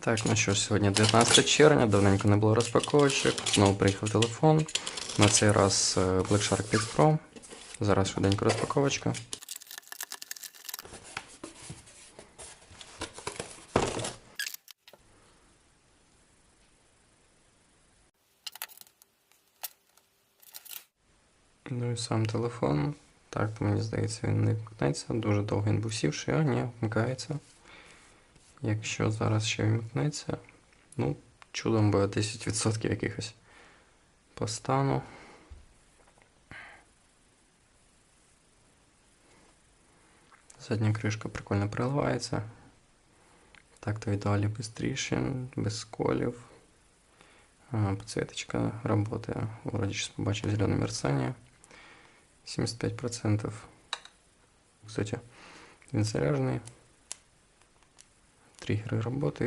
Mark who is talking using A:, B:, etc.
A: Так, ну що ж, сьогодні 19 червня, давненько не було розпаковочок. Знову приїхав телефон. На цей раз е, Black Shark 5 Pro. Зараз швиденько розпаковочка. Ну і сам телефон. Так, мені здається, він не вмкнеться. Дуже довго він був сівший, а ні, вмикається. Якщо зараз ще вмикнеться, ну, чудом буде 10% якихось по стану. Задня кришка прикольно переливається. Так-то ідеалі без колів. А, Подсветочка работает. Вроде сейчас побачив зеленое мерцание. 75%. Кстати, він Триггеры работают.